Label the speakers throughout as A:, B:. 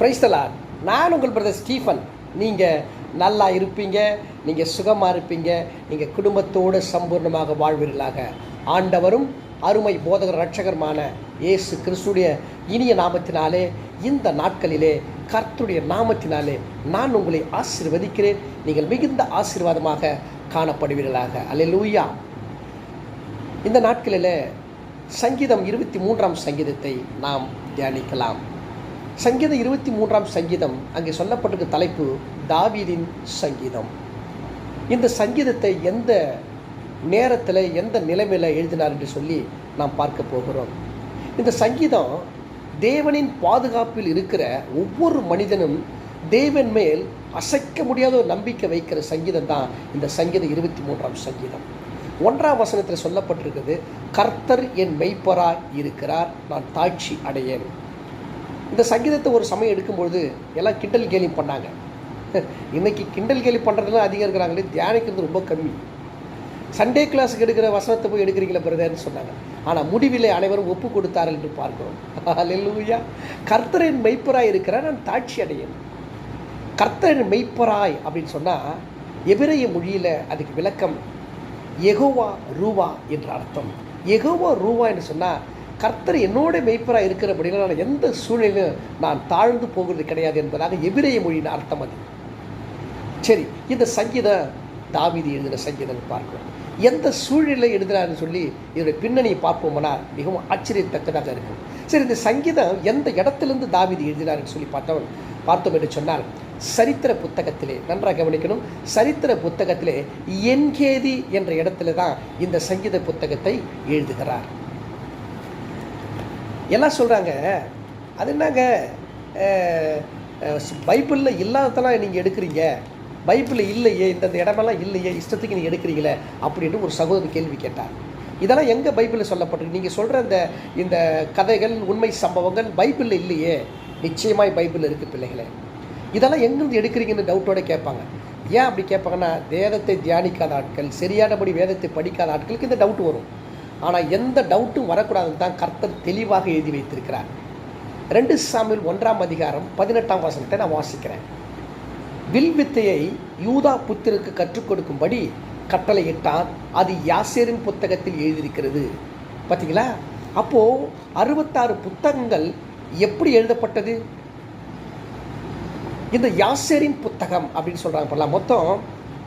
A: பிரைஸ்தலார் நான் உங்கள் brother Stephen நீங்கள் நல்லா இருப்பீங்க நீங்கள் சுகமாக இருப்பீங்க நீங்கள் குடும்பத்தோடு சம்பூர்ணமாக வாழ்வீர்களாக. ஆண்டவரும் அருமை போதகர் ரட்சகருமான இயேசு கிறிஸ்துடைய இனிய நாமத்தினாலே இந்த நாட்களிலே கர்த்துடைய நாமத்தினாலே நான் உங்களை ஆசிர்வதிக்கிறேன். நீங்கள் மிகுந்த ஆசீர்வாதமாக காணப்படுவீர்களாக. அல்ல லூயா இந்த நாட்களில் சங்கீதம் இருபத்தி மூன்றாம் சங்கீதத்தை நாம் தியானிக்கலாம். சங்கீதம் இருபத்தி மூன்றாம் சங்கீதம் அங்கே சொல்லப்பட்டிருக்க தலைப்பு தாவீதின் சங்கீதம். இந்த சங்கீதத்தை எந்த நேரத்தில் எந்த நிலைமையில் எழுதினார் என்று சொல்லி நாம் பார்க்க போகிறோம். இந்த சங்கீதம் தேவனின் பாதுகாப்பில் இருக்கிற ஒவ்வொரு மனிதனும் தேவன் மேல் அசைக்க முடியாத ஒரு நம்பிக்கை வைக்கிற சங்கீதம் தான் இந்த சங்கீதம் இருபத்தி மூன்றாம் சங்கீதம். ஒன்றாம் வசனத்தில் சொல்லப்பட்டிருக்கிறது கர்த்தர் என் மெய்ப்பராய் இருக்கிறார் நான் தாட்சி அடையேன். இந்த சங்கீதத்தை ஒரு சமயம் எடுக்கும்பொழுது எல்லாம் கிண்டல் கேலி பண்ணாங்க. இன்னைக்கு கிண்டல் கேலி பண்ணுறதுலாம் அதிகம் இருக்கிறாங்களே தியானிக்கிறது ரொம்ப கம்மி. சண்டே கிளாஸுக்கு எடுக்கிற வசனத்தை போய் எடுக்கிறீங்களா பிரதர்னு சொன்னாங்க. ஆனால் முடிவிலே அனைவரும் ஒப்பு கொடுத்தார்கள் என்று பார்க்கிறோம். லெல்லூயா கர்த்தரின் மெய்ப்பராய் இருக்கிற நான் தாட்சி அடையேன். கர்த்தரின் மெய்ப்பராய் அப்படின்னு சொன்னால் எபிரைய மொழியில் அதுக்கு விளக்கம் எகோவா ரூவா என்ற அர்த்தம். எகோவா ரூவா என்று சொன்னால் கர்த்தர் என்னோட மெய்ப்பராக இருக்கிற நான் எந்த சூழ்நிலையும் நான் தாழ்ந்து போகிறது கிடையாது என்பதாக எபிரேய மொழியின் அர்த்தம் அது. சரி இந்த சங்கீதம் தாவிதி எழுதின சங்கீதம் பார்க்கலாம். எந்த சூழ்நிலை எழுதுறாருன்னு சொல்லி இதனுடைய பின்னணியை பார்ப்போம்னா மிகவும் ஆச்சரியத்தக்கதாக இருக்கும். சரி இந்த சங்கீதம் எந்த இடத்துலேருந்து தாவிதி எழுதினாருன்னு சொல்லி பார்த்தோம். பார்த்தோம் என்று சொன்னால் சரித்திர புத்தகத்திலே நன்றாக கவனிக்கணும். சரித்திர புத்தகத்திலே என்கேதி என்ற இடத்துல தான் இந்த சங்கீத புத்தகத்தை எழுதுகிறார். எல்லாம் சொல்கிறாங்க அது என்னங்க? பைபிளில் இல்லாததெல்லாம் நீங்கள் எடுக்கிறீங்க. பைபிளில் இல்லையே இந்த இடமெல்லாம் இல்லையே இஷ்டத்துக்கு நீங்கள் எடுக்கிறீங்களே அப்படின்னு ஒரு சகோதரி கேள்வி கேட்டார். இதெல்லாம் எங்கே பைபிளில் சொல்லப்பட்டிருக்கு? நீங்கள் சொல்கிற இந்த இந்த கதைகள் உண்மை சம்பவங்கள் பைபிளில் இல்லையே. நிச்சயமாய் பைபிளில் இருக்குது பிள்ளைகளே. இதெல்லாம் எங்கேருந்து எடுக்கிறீங்கன்னு டவுட்டோட கேட்பாங்க. ஏன் அப்படி கேட்பாங்கன்னா வேதத்தை தியானிக்காத ஆட்கள் சரியானபடி வேதத்தை படிக்காத ஆட்களுக்கு இந்த டவுட் வரும். ஆனால் எந்த டவுட்டும் வரக்கூடாதுன்னு தான் கர்த்தர் தெளிவாக எழுதி வைத்திருக்கிறார். ரெண்டு சாமியில் ஒன்றாம் அதிகாரம் பதினெட்டாம் வசனத்தை நான் வாசிக்கிறேன். வில் வித்தையை யூதா புத்திரருக்கு கற்றுக் கொடுக்கும்படி கட்டளையிட்டான் அது யாசேரின் புத்தகத்தில் எழுதியிருக்கிறது. பார்த்தீங்களா அப்போது அறுபத்தாறு புத்தகங்கள் எப்படி எழுதப்பட்டது? இந்த யாசேரின் புத்தகம் அப்படின்னு சொல்கிறாங்க மொத்தம்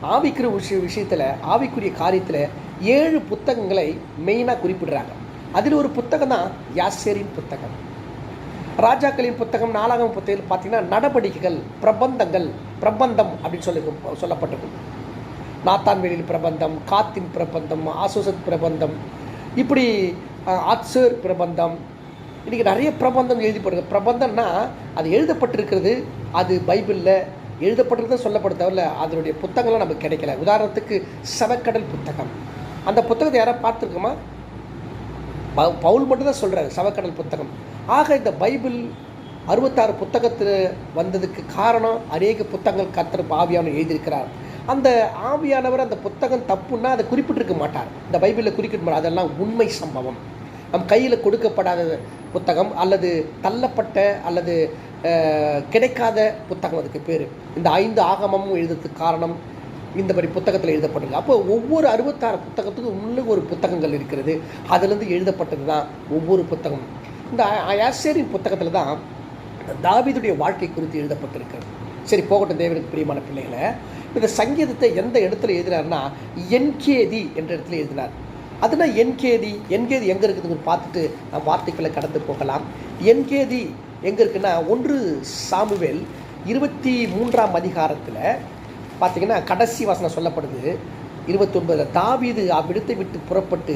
A: ஆவிக்கிற விஷய விஷயத்தில் ஆவிக்குரிய காரியத்தில் ஏழு புத்தகங்களை மெயினாக குறிப்பிடுறாங்க. அதில் ஒரு புத்தகம் தான் யாசேரின் புத்தகம். ராஜாக்களின் புத்தகம் நாலாகம் புத்தகம் பார்த்தீங்கன்னா நடவடிக்கைகள் பிரபந்தங்கள் பிரபந்தம் அப்படின்னு சொல்லி சொல்லப்பட்டிருக்கும். நாத்தான்வேலின் பிரபந்தம் காத்தின் பிரபந்தம் ஆசோசத் பிரபந்தம் இப்படி ஆட்சர் பிரபந்தம். இன்றைக்கி நிறைய பிரபந்தம் எழுதப்படுது பிரபந்தம்னா அது எழுதப்பட்டிருக்கிறது அது பைபிளில் எழுதப்பட்டிருக்கிறது சொல்லப்பட தவிர அதனுடைய புத்தகங்கள்லாம் நமக்கு கிடைக்கல. உதாரணத்துக்கு சவக்கடல் புத்தகம். அந்த புத்தகத்தை யாராவது பார்த்துருக்கோமா? பவுல் மட்டும் தான் சொல்கிறாரு சவக்கடல் புத்தகம். ஆக இந்த பைபிள் அறுபத்தாறு புத்தகத்தில் வந்ததுக்கு காரணம் அநேக புத்தகங்கள் கத்தர் ஆவியானவர் எழுதியிருக்கிறார். அந்த ஆவியானவர் அந்த புத்தகம் தப்புன்னா அதை குறிப்பிட்டிருக்க மாட்டார். இந்த பைபிளில் குறிப்பிட மாட்டார். அதெல்லாம் உண்மை சம்பவம். நம் கையில் கொடுக்கப்படாத புத்தகம் அல்லது தள்ளப்பட்ட அல்லது கிடைக்காத புத்தகம் அதுக்கு பேர். இந்த ஐந்து ஆகமமும் எழுதுறதுக்கு காரணம் இந்த மாதிரி புத்தகத்தில் எழுதப்பட்டிருக்கு. அப்போ ஒவ்வொரு அறுபத்தாறு புத்தகத்துக்கும் உள்ள ஒரு புத்தகங்கள் இருக்கிறது. அதுலேருந்து எழுதப்பட்டது தான் ஒவ்வொரு புத்தகம். இந்த ஆசிரியரின் புத்தகத்தில் தான் தாவிதுடைய வாழ்க்கை குறித்து எழுதப்பட்டிருக்கிறது சரி போகட்டும் தேவனுக்கு பிரியமான பிள்ளைகளை. இந்த சங்கீதத்தை எந்த இடத்துல எழுதினார்னா என்கேதி என்ற இடத்துல எழுதினார். அதுனா என்கேதி என்கேதி எங்கே இருக்குதுன்னு பார்த்துட்டு நான் வார்த்தைகளை கடந்து போகலாம். என்கேதி எங்கே இருக்குன்னா ஒன்று சாமுவேல் இருபத்தி மூன்றாம் அதிகாரத்தில் பார்த்தீங்கன்னா கடைசி வாசனை சொல்லப்படுது. இருபத்தொன்பதில் தாவீது அவ்விடத்தை விட்டு புறப்பட்டு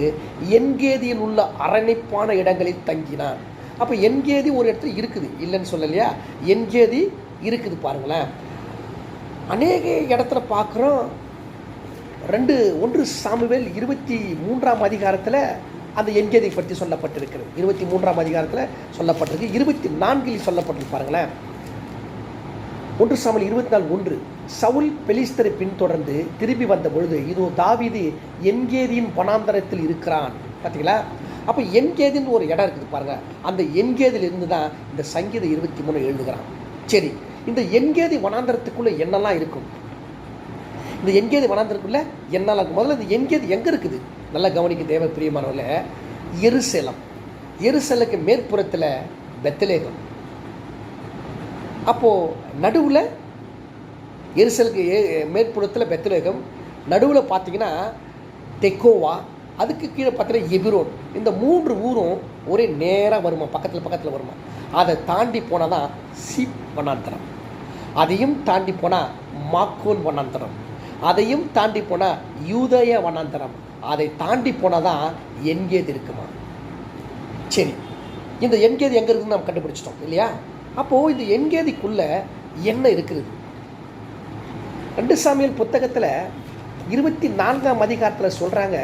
A: என்கேதியில் உள்ள அரணைப்பான இடங்களில் தங்கினான். அப்போ என்கேதி ஒரு இடத்துல இருக்குது. இல்லைன்னு சொல்லலையா? என்கேதி இருக்குது பாருங்களேன். அநேக இடத்துல பார்க்குறோம் ரெண்டு ஒன்று சாமுவேல் இருபத்தி மூன்றாம் அதிகாரத்தில் அந்த எங்கேதை பற்றி சொல்லப்பட்டிருக்கிறது. இருபத்தி மூன்றாம் அதிகாரத்தில் சொல்லப்பட்டிருக்கு. இருபத்தி நான்கில் சொல்லப்பட்டிருக்கு பாருங்களேன். ஒன்று சாமல் இருபத்தி நாலு ஒன்று. சவுல் பெலிஸ்தரை பின்தொடர்ந்து திரும்பி வந்த பொழுது இதோ தாவிது என்கேதியின் வனாந்தரத்தில் இருக்கிறான். பார்த்தீங்களா அப்போ என்கேதின்னு ஒரு இடம் இருக்குது பாருங்கள் அந்த என்கேதில் இருந்து தான் இந்த சங்கீத இருபத்தி மூணு எழுதுகிறான். சரி இந்த எங்கேதி வனாந்தரத்துக்குள்ளே என்னெல்லாம் இருக்கும்? இந்த எங்கேதி வனாந்தரத்துக்குள்ள என்னெல்லாம் இருக்கும்? முதல்ல இந்த எங்கேது எங்கே இருக்குது? நல்லா கவனிக்க தேவ பிரியமானவர்கள எருசலம். எருசலுக்கு மேற்புறத்தில் பெத்தலேகம். அப்போது நடுவில் எருசலுக்கு மேற்புறத்தில் பெத்தலேகம். நடுவில் பார்த்தீங்கன்னா தெக்கோவா அதுக்கு கீழே பார்த்தீங்கன்னா எபிரோன். இந்த மூன்று ஊரும் ஒரே நேராக வருமா? பக்கத்தில் பக்கத்தில் வருமா? அதை தாண்டி போனால் தான் சீப் வண்ணாந்தரம் அதையும் தாண்டி போனால் மாக்கோன் வண்ணாந்தரம் அதையும் தாண்டி போனால் யூதய வண்ணாந்தரம் அதை தாண்டி போனால் தான் எங்கேது இருக்குமா? சரி இந்த என்கேதி எங்கே இருக்குதுன்னு நம்ம கண்டுபிடிச்சிட்டோம் இல்லையா? அப்போது இந்த என்கேதிக்குள்ளே என்ன இருக்குது ரெண்டு சாமியல் புத்தகத்தில் இருபத்தி நான்காம் அதிகாரத்தில் சொல்கிறாங்க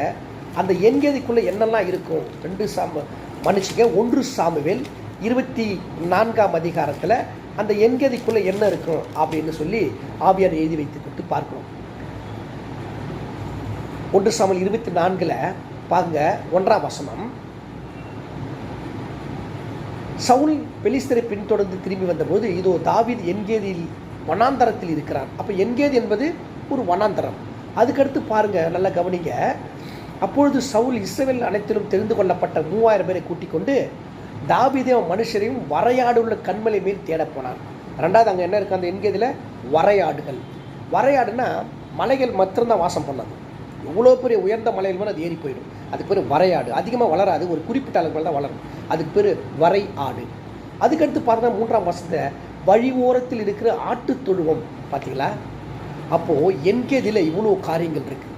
A: அந்த என்கேதிக்குள்ளே என்னெல்லாம் இருக்கும்? ரெண்டு சாம மனுஷங்க ஒன்று சாமுவேல் இருபத்தி நான்காம் அதிகாரத்தில் அந்த என்கேதிக்குள்ளே என்ன இருக்கும் அப்படின்னு சொல்லி ஆவியார் எழுதி வைத்துக்கிட்டு பார்க்கணும் ஒன்று சாமுவேல் இருபத்தி நான்கில் பாருங்க ஒன்றாம் வசனம். சவுல் பெலிஸ்தரை பின்தொடர்ந்து திரும்பி வந்தபோது இதோ தாவித் என்கேதியில் வனாந்தரத்தில் இருக்கிறான் அப்போ என்கேது என்பது ஒரு வனாந்தரம். அதுக்கடுத்து பாருங்க நல்லா கவனிங்க. அப்பொழுது சவுல் இஸ்ரேல் அனைத்திலும் தெரிந்து கொள்ளப்பட்ட மூவாயிரம் பேரை கூட்டிக் கொண்டு தாவீதையும் மனுஷரையும் வரையாடுள்ள கண்மலை மேல் தேட போனான் ரெண்டாவது அங்கே என்ன இருக்கு? அந்த என்கேதில் வரையாடுகள். வரையாடுனா மலைகள் மாத்திரம்தான் வாசம் பண்ணது. எவ்வளோ பெரிய உயர்ந்த மலையில் மேலே அது ஏறி போயிடும். அதுக்கு பேர் வரையாடு. அதிகமாக வளராது. ஒரு குறிப்பிட்ட அளவு தான் வளரும். அதுக்கு பேர் வரை ஆடு அதுக்கடுத்து பார்த்தா மூன்றாம் வருஷத்தை வழி ஓரத்தில் இருக்கிற ஆட்டு தொழுவம். பார்த்தீங்களா? அப்போது என்கேதியில் இவ்வளோ காரியங்கள் இருக்குது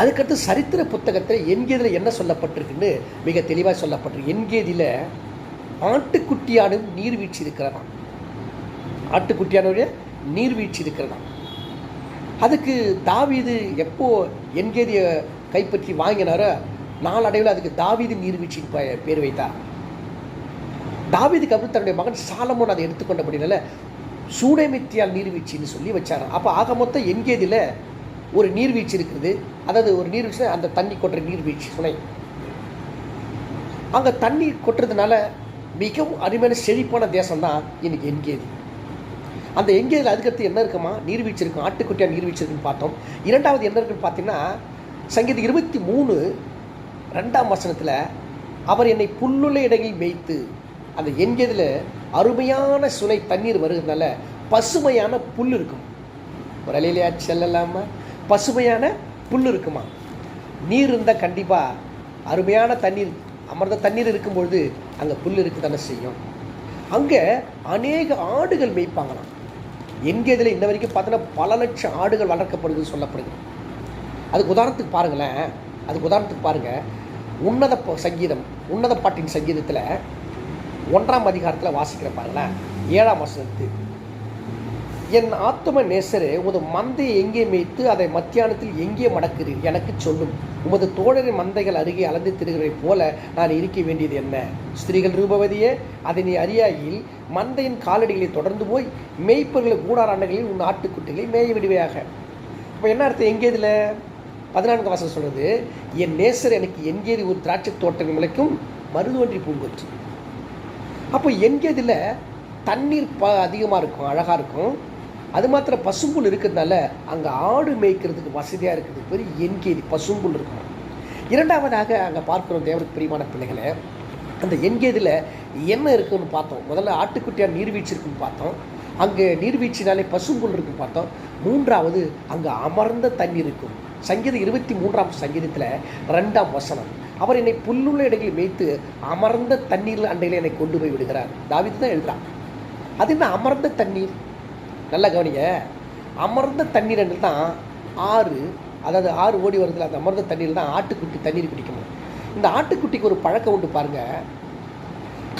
A: அதுக்கடுத்து சரித்திர புத்தகத்தில் என்கேதியில் என்ன சொல்லப்பட்டிருக்குன்னு மிக தெளிவாக சொல்லப்பட்டிருக்கு. என்கேதியில் ஆட்டுக்குட்டியானும் நீர்வீழ்ச்சி இருக்கிறதாம் ஆட்டுக்குட்டியானுடைய நீர்வீழ்ச்சி இருக்கிறதாம் அதுக்கு தாவீது எப்போ என்கேதியை கைப்பற்றி வாங்கினாரோ நாளடைவில் அதுக்கு தாவீது நீர்வீழ்ச்சி பேர் வைத்தார். தாவீதுக்கு அப்புறம் தன்னுடைய மகன் சாலமோன் அதை எடுத்துக்கொண்டபடினால சூடமித்தியால் நீர்வீழ்ச்சின்னு சொல்லி வச்சார் அப்போ ஆக மொத்தம் எங்கேதியில் ஒரு நீர்வீழ்ச்சி இருக்குது. அதாவது ஒரு நீர்வீழ்ச்சி அந்த தண்ணி கொட்டுற நீர்வீழ்ச்சி சுனை அங்கே தண்ணி கொட்டுறதுனால மிகவும் அருமையான செழிப்பான தேசம்தான் இன்னைக்கு என்கேதி. அந்த எங்கேதில் அதுக்கடுத்து என்ன இருக்குமா? நீர்வீழ்ச்சி இருக்கும் ஆட்டுக்குட்டியாக நீர்வீழ்ச்சி இருக்குன்னு பார்த்தோம். இரண்டாவது என்ன இருக்குன்னு பார்த்தீங்கன்னா சங்கீதம் இருபத்தி மூணு ரெண்டாம் வசனத்தில் அவர் என்னை புல்லுள்ள இடங்களில் மேய்த்து. அந்த எங்கேதில் அருமையான சுனை தண்ணீர் வருகிறதுனால பசுமையான புல் இருக்கும். ஒரு அலையிலையா செல்லலாமா? பசுமையான புல் இருக்குமா? நீர் இருந்தால் கண்டிப்பாக அருமையான தண்ணீர் அமர்ந்த தண்ணீர் இருக்கும்பொழுது அங்கே புல் இருக்கு தானே செய்யும். அங்கே அநேக ஆடுகள் மேய்ப்பாங்களாம். எங்கே இதில் இன்ன வரைக்கும் பார்த்தோன்னா பல லட்சம் ஆடுகள் வளர்க்கப்படுது சொல்லப்படுது. அதுக்கு உதாரணத்துக்கு பாருங்களேன். அதுக்கு உதாரணத்துக்கு பாருங்கள் உன்னத சங்கீதம் உன்னத பாட்டின் சங்கீதத்தில் ஒன்றாம் அதிகாரத்தில் வாசிக்கிற பாருங்களேன். ஏழாம் வசனத்து. என் ஆத்தும நேசரே ஒரு மந்தையை எங்கே மேய்த்து அதை மத்தியானத்தில் எங்கே மடக்குது எனக்கு சொல்லும். உமது தோழரின் மந்தைகள் அருகே அலந்து திரிகிறதைப் போல நான் இருக்க வேண்டியது என்ன? ஸ்திரீகள் ரூபவதியே அதை நீ அறியாயில் மந்தையின் காலடிகளை தொடர்ந்து போய் மேய்ப்பர்கள் கூடாராண்டுகளில் உன் ஆட்டுக்குட்டிகளை மேய விடுவையாக. இப்போ என்ன அர்த்தம்? எங்கே இதில்? பதினான்கு வாசல் சொல்கிறது என் நேசர் எனக்கு எங்கேது ஒரு திராட்சை தோட்டம் விளைக்கும் மருதுவன்றி பூங்கொற்று அப்போ எங்கேதில் தண்ணீர் ப அதிகமாக இருக்கும் அழகாக இருக்கும். அது மாத்திரம் பசும்புல் இருக்கிறதுனால அங்கே ஆடு மேய்க்கிறதுக்கு வசதியாக இருக்குது. பெரிய என்கேதி பசும்புல் இருக்கும் இரண்டாவதாக அங்கே பார்க்குறோம் தேவருக்கு பிரியமான பிள்ளைகளை அந்த என்கேதில் என்ன இருக்குன்னு பார்த்தோம். முதல்ல ஆட்டுக்குட்டியாக நீர்வீழ்ச்சி இருக்குன்னு பார்த்தோம். அங்கே நீர்வீழ்ச்சினாலே பசும்புல் இருக்குன்னு பார்த்தோம். மூன்றாவது அங்கே அமர்ந்த தண்ணீர் இருக்கும். சங்கீதம் இருபத்தி மூன்றாம் சங்கீதத்தில் ரெண்டாம் வசனம். அவர் என்னை புல்லுள்ள இடங்களில் மேய்த்து அமர்ந்த தண்ணீரில் அண்டையில் என்னை கொண்டு போய் விடுகிறார். தாவித்து தான் எழுதுகிறார் அது என்ன அமர்ந்த தண்ணீர்? நல்லா கவனிங்க. அமர்ந்த தண்ணீர் என்று தான் ஆறு அதாவது ஆறு ஓடி வருதுல அந்த அமர்ந்த தண்ணீர் தான் ஆட்டுக்குட்டி தண்ணீர் குடிக்கணும் இந்த ஆட்டுக்குட்டிக்கு ஒரு பழக்கம் உண்டு பாருங்கள்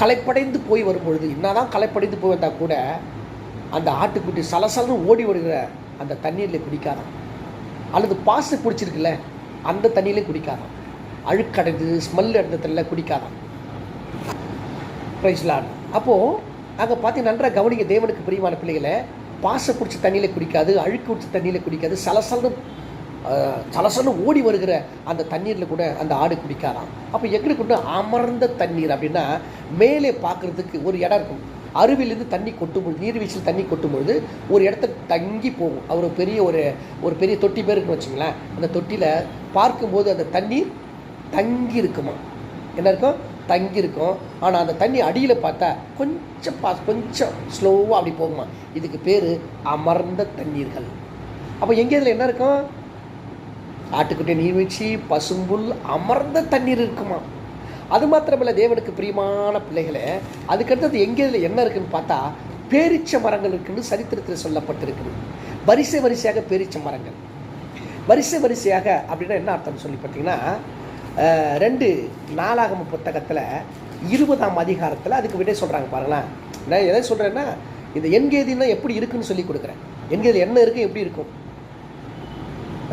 A: களைப்படைந்து போய் வரும்பொழுது என்னதான் களைப்படைந்து போய் வந்தால் கூட அந்த ஆட்டுக்குட்டி சலசலன்னு ஓடி வருகிற அந்த தண்ணீரில் குடிக்காதான். அல்லது பாசு குடிச்சிருக்குல்ல அந்த தண்ணியிலே குடிக்காதான். அழுக்கடைந்து ஸ்மெல் இடத்துல குடிக்காதான். பிரைஸ்லான் அப்போது அங்கே பார்த்தீங்க நன்றாக கவனிக்க தேவனுக்கு பிரியமான பிள்ளைகளை பாசை பிடிச்ச தண்ணியில் குடிக்காது அழுக்கு பிடிச்ச தண்ணியில் குடிக்காது சலசலன்னு சலசலம் ஓடி வருகிற அந்த தண்ணீரில் கூட அந்த ஆடு குடிக்காதாம். அப்போ எங்கே கொண்டு அமர்ந்த தண்ணீர் அப்படின்னா மேலே பார்க்குறதுக்கு ஒரு இடம் இருக்கும். அருவிலேருந்து தண்ணி கொட்டும் பொழுது நீர்வீழ்ச்சியில் தண்ணி கொட்டும் பொழுது ஒரு இடத்துல தங்கி போகும். அவர் ஒரு பெரிய ஒரு ஒரு பெரிய தொட்டி பேர் இருக்குன்னு வச்சுங்களேன். அந்த தொட்டியில் பார்க்கும்போது அந்த தண்ணீர் தங்கி இருக்குமா என்ன இருக்கும் தங்கியிருக்கும். ஆனால் அந்த தண்ணி அடியில் பார்த்தா கொஞ்சம் பா கொஞ்சம் ஸ்லோவாக அப்படி போகுமா. இதுக்கு பேர் அமர்ந்த தண்ணீர்கள். அப்போ எங்கே இதில் என்ன இருக்கும்? ஆட்டுக்குட்டி நீர்வீழ்ச்சி பசும்புல் அமர்ந்த தண்ணீர் இருக்குமா? அது மாத்திரமில்லை தேவனுக்கு பிரியமான பிள்ளைகளை அதுக்கடுத்தது எங்கே இதில் என்ன இருக்குன்னு பார்த்தா பேரிச்ச மரங்கள் இருக்குன்னு சரித்திரத்தில் சொல்லப்பட்டிருக்குது. வரிசை வரிசையாக பேரிச்ச மரங்கள். வரிசை வரிசையாக அப்படின்னா என்ன அர்த்தம் சொல்லி பார்த்தீங்கன்னா ரெண்டு நாளாகம புத்தகத்தில் இருபதாம் அதிகாரத்தில் அதுக்கு விடை சொல்கிறாங்க பாருங்களேன். நான் எதை சொல்கிறேன்னா இந்த எண்கேதினா எப்படி இருக்குன்னு சொல்லி கொடுக்குறேன். எண்கேதி என்ன இருக்குது எப்படி இருக்கும்?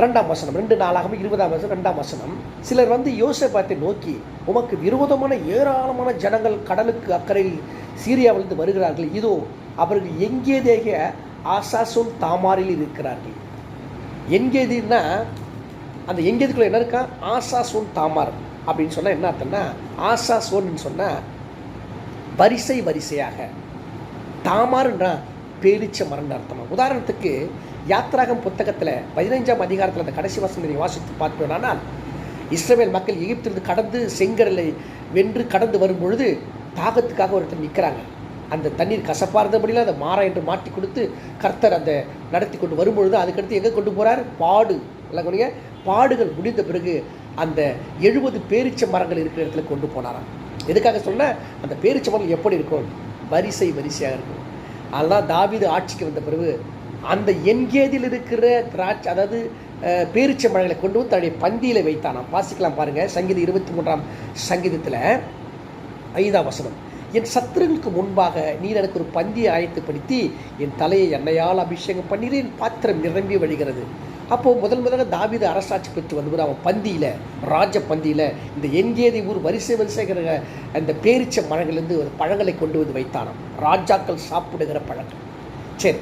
A: ரெண்டாம் வசனம் ரெண்டு நாளாகவும் இருபதாம் வசனம் ரெண்டாம் வசனம். சிலர் வந்து யோசேப்பாத்தை நோக்கி உமக்கு விரோதமான ஏராளமான ஜனங்கள் கடலுக்கு அக்கறையில் சீரியாவிலிருந்து வருகிறார்கள். இதோ அவர்கள் எங்கே தேக ஆசாசோன் தாமாரில் இருக்கிறார்கள். எங்கேதின்னா அந்த எங்கேதுக்குள்ள என்ன இருக்கா? ஆசாசோன் தாமார் அப்படின்னு சொன்னால் என்ன அர்த்தம்னா ஆசாசோன்னு சொன்னால் வரிசை வரிசையாக. தாமார்ன்றா பேரிச்ச மரம்னு அர்த்தம்? உதாரணத்துக்கு யாத்ராகம் புத்தகத்தில் பதினைஞ்சாம் அதிகாரத்தில் அந்த கடைசி வசனத்தை நீ வாசித்து பார்ப்போம்னால் இஸ்ரேல் மக்கள் எகிப்திலிருந்து கடந்து செங்கடலை வென்று கடந்து வரும் பொழுது தாகத்துக்காக ஒருத்தர் நிற்கிறாங்க அந்த தண்ணீர் கசப்பாக இருந்தபடியில் அதை மாறா என்று மாட்டி கொடுத்து கர்த்தர் அந்த நடத்தி கொண்டு வரும்பொழுது அதுக்கடுத்து எங்கே கொண்டு போகிறார் பாடு. இல்லை பாடுகள் முடிந்த பிறகு அந்த எழுபது பேரிச்ச மரங்கள் இருக்கிற இடத்துல கொண்டு போனாராம். எதுக்காக சொன்ன? அந்த பேரிச்ச மரங்கள் எப்படி இருக்கும்? வரிசை வரிசையாக இருக்கும். அதெல்லாம் தாவிது ஆட்சிக்கு வந்த பிறகு அந்த என்கேதில் இருக்கிற திராட்சை அதாவது பேரிச்ச மரங்களை கொண்டு வந்து தன்னுடைய பந்தியில் வைத்தானாம். வாசிக்கலாம் பாருங்கள் சங்கீதம் இருபத்தி மூன்றாம் சங்கீதத்தில் ஐந்தாம் வசனம். என் சத்துருவுக்கு முன்பாக நீர் எனக்கு ஒரு பந்தியை ஆயத்துப்படுத்தி என் தலையை எண்ணெயால் அபிஷேகம் பண்ணிடு என் பாத்திரம் நிரம்பி வழிகிறது. அப்போது முதல் முதல்ல தாவீது அரசாட்சி பெற்று வந்தபோது அவன் பந்தியில் ராஜ பந்தியில் இந்த எங்கேதி ஊர் வரிசை வரிசைகிற அந்த பேரிச்ச மரங்கள்லேருந்து ஒரு பழங்களை கொண்டு வந்து வைத்தானாம். ராஜாக்கள் சாப்பிடுகிற பழங்கள். சரி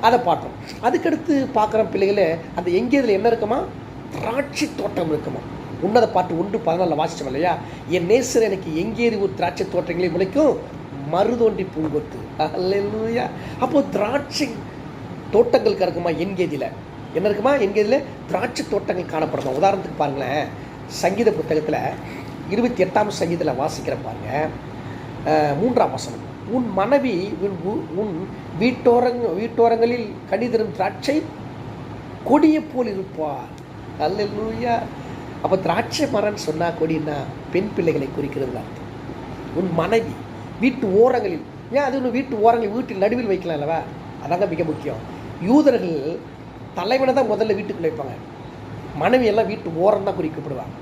A: அதை பார்த்தோம் அதுக்கடுத்து பார்க்குற பிள்ளைகளை அந்த எங்கேதில் என்ன இருக்குமா? திராட்சை தோட்டம் இருக்குமா? உன்னதை பாட்டு ஒன்று பதினாலில் வாசித்தோம் இல்லையா? என் நேசர் எனக்கு எங்கேதி ஒரு திராட்சை தோட்டங்களே முளைக்கும் மருதோண்டி பூங்கொத்து. அல்லையா அப்போது திராட்சை தோட்டங்களுக்கு இருக்குமா என்கேதியில்? என்ன இருக்குமா? எங்கள் இதில் திராட்சை தோட்டங்கள் காணப்படுமா? உதாரணத்துக்கு பாருங்களேன். சங்கீத புத்தகத்தில் இருபத்தி எட்டாம் சங்கீதத்தில் வாசிக்கிற பாருங்க. மூன்றாம் வசனம். உன் மனைவி உன் உ- உன் வீட்டோரங் வீட்டோரங்களில் கணிதரும் திராட்சை கொடியை போல் இருப்பார். அல்லேலூயா. அப்போ திராட்சை மரம்னு சொன்னால் கொடின்னா பெண் பிள்ளைகளை குறிக்கிறது அர்த்தம். உன் மனைவி வீட்டு ஓரங்களில் ஏன்? அது ஒன்று வீட்டு ஓரங்களில் வீட்டில் நடுவில் வைக்கலாம் அல்லவா அதாங்க மிக முக்கியம். யூதர்கள் தலைவனை தான் முதல்ல வீட்டுக்குள்ளே வைப்பாங்க. மனைவியெல்லாம் வீட்டு ஓரம் தான் குறிக்கப்படுவாங்க.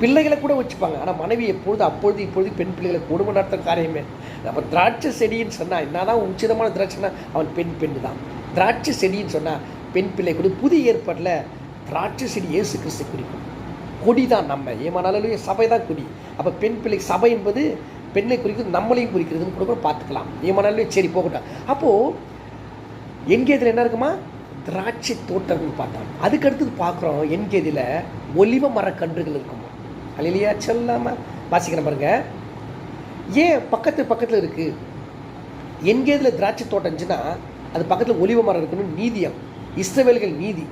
A: பிள்ளைகளை கூட வச்சுப்பாங்க. ஆனால் மனைவி எப்பொழுது அப்பொழுது இப்பொழுது பெண் பிள்ளைகளை கொடுமை நடத்துற காரியமே. அப்போ திராட்சை செடின்னு சொன்னால் என்னதான் உச்சிதமான திராட்சைனா அவன் பெண் பெண் தான் திராட்சை செடின்னு சொன்னால் பெண் பிள்ளை கூட புதிய ஏற்பாட்டில் திராட்சை செடி இயேசு கிறிஸ்து குறிக்கும். கொடி தான் நம்ம. ஏமானாலும் சபை தான் கொடி. அப்போ பெண் பிள்ளை சபை என்பது பெண்ணை குறிக்கிறது நம்மளையும் குறிக்கிறதுன்னு கூட கூட பார்த்துக்கலாம். ஏமானாலும் சரி போகட்டும். அப்போது என்கேதில் என்ன இருக்குமா? திராட்சை தோட்டம்னு பார்த்தாங்க அதுக்கு அடுத்தது பார்க்குறோம் என்கேதில் ஒலிவ மரக்கன்றுகள் இருக்குமா? அலையிலையா சொல்லாமல் வாசிக்கிறேன் பாருங்க. ஏன் பக்கத்து பக்கத்தில் இருக்குது என்கேதில் திராட்சை தோட்டம் இருந்துச்சுன்னா அது பக்கத்தில் ஒலிவ மரம் இருக்கணும்னு நீதியம். இஸ்ரவேல்கள் நீதி.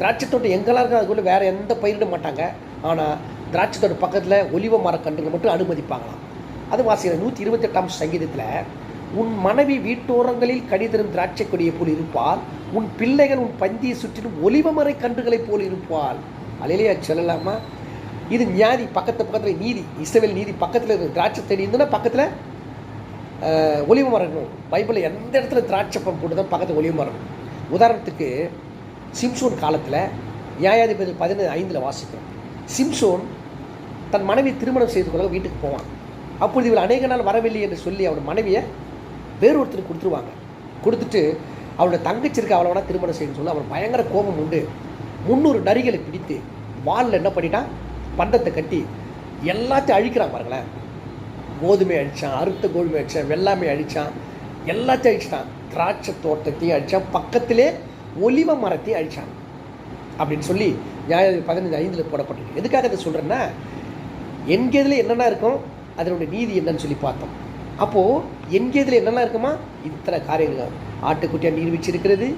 A: திராட்சை தோட்டம் எங்கெல்லாம் இருக்கோ அதுக்குள்ளே வேறு எந்த பயிரிட மாட்டாங்க. ஆனால் திராட்சை தோட்டம் பக்கத்தில் ஒலிவ மரக்கன்றுகளை மட்டும் அனுமதிப்பாங்களாம். அது வாசிக்கிற நூற்றி இருபத்தெட்டாம் சங்கீதத்தில் உன் மனைவி வீட்டோரங்களில் கடிதரும் திராட்சை கொடியை போல் இருப்பாள். உன் பிள்ளைகள் உன் பந்தியை சுற்றிலும் ஒலிவமறை கன்றுகளைப் போல் இருப்பாள். அலையிலேயே சொல்லலாமா? இது ஞாதி பக்கத்து பக்கத்தில் நீதி இஸ்ரவேல் நீதி பக்கத்தில் இருக்கு திராட்சை செடி இருந்ததுன்னா பக்கத்தில் ஒளிவு மரணும் பைபிளில் எந்த இடத்துல திராட்சை பழம் போட்டு தான் பக்கத்தில் ஒளிவு மரம் உதாரணத்துக்கு சிம்சோன் காலத்தில் நியாயாதிபதி பதினேழு ஐந்தில் வாசிக்கிறோம். சிம்சோன் தன் மனைவி திருமணம் செய்து கொள்ள வீட்டுக்கு போவான். அப்பொழுது இவள் அநேக நாள் வரவில்லை என்று சொல்லி அவன் மனைவியை வேறொருத்தருக்கு கொடுத்துருவாங்க. கொடுத்துட்டு அவளோட தங்கச்சி இருக்க அவளை வேணால் திருமணம் செய்யணும்னு சொல்லி அவர் பயங்கர கோபம் உண்டு. முந்நூறு நரிகளை பிடித்து வாலில் என்ன பண்ணிட்டான் பண்டத்தை கட்டி எல்லாத்தையும் அழிக்கிறான் பாருங்களேன். கோதுமை அழிச்சான் அறுத்த கோதுமை அழிச்சான் வெள்ளாமை அழிச்சான் எல்லாத்தையும் அழிச்சிட்டான். திராட்சை தோட்டத்தையும் அழிச்சான் பக்கத்திலே ஒலிவ மரத்தையும் அழிச்சான். அப்படின்னு சொல்லி நியாய பதினஞ்சு ஐந்தில் போடப்பட்டிருக்கு. எதுக்காக அதை சொல்கிறேன்னா என்கேதில் என்னென்ன இருக்கும்? அதனுடைய நீதி என்னன்னு சொல்லி பார்த்தோம். அப்போது எங்கேதில் என்னெல்லாம் இருக்குமா? இத்தனை காரியங்கள். ஆட்டுக்குட்டியாக நீர்வீழ்ச்சி இருக்கிறது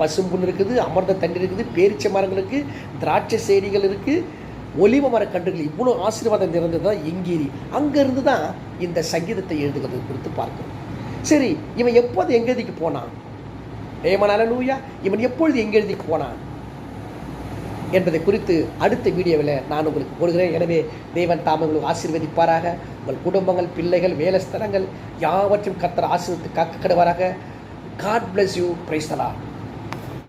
A: பசும்புண் இருக்குது அமர்ந்த தண்ணி இருக்குது பேரிச்ச மரங்கள் இருக்குது திராட்சை செடிகள் இருக்குது ஒலிவ மரக்கன்றுகள் இவ்வளோ ஆசீர்வாதம் நிறைந்தது தான் எங்கேரி அங்கேருந்து தான் இந்த சங்கீதத்தை எழுதுகிறது குறித்து பார்க்கணும் சரி இவன் எப்போது எங்கேதிக்கு போனான்? ஏமனால லூயா இவன் எப்பொழுது எங்கெழுதிக்கு போனான்? என்பதை குறித்து அடுத்த வீடியோவில் நான் உங்களுக்கு போடுகிறேன். எனவே தேவன் தாம் உங்களுக்கு ஆசீர்வதிப்பாராக. உங்கள் குடும்பங்கள் பிள்ளைகள் வேலை ஸ்தலங்கள் யாவற்றையும் கத்தர் ஆசீர்வதித்து காக்க கடுவாராக காட் பிளஸ் யூ பிரைஸ்தலா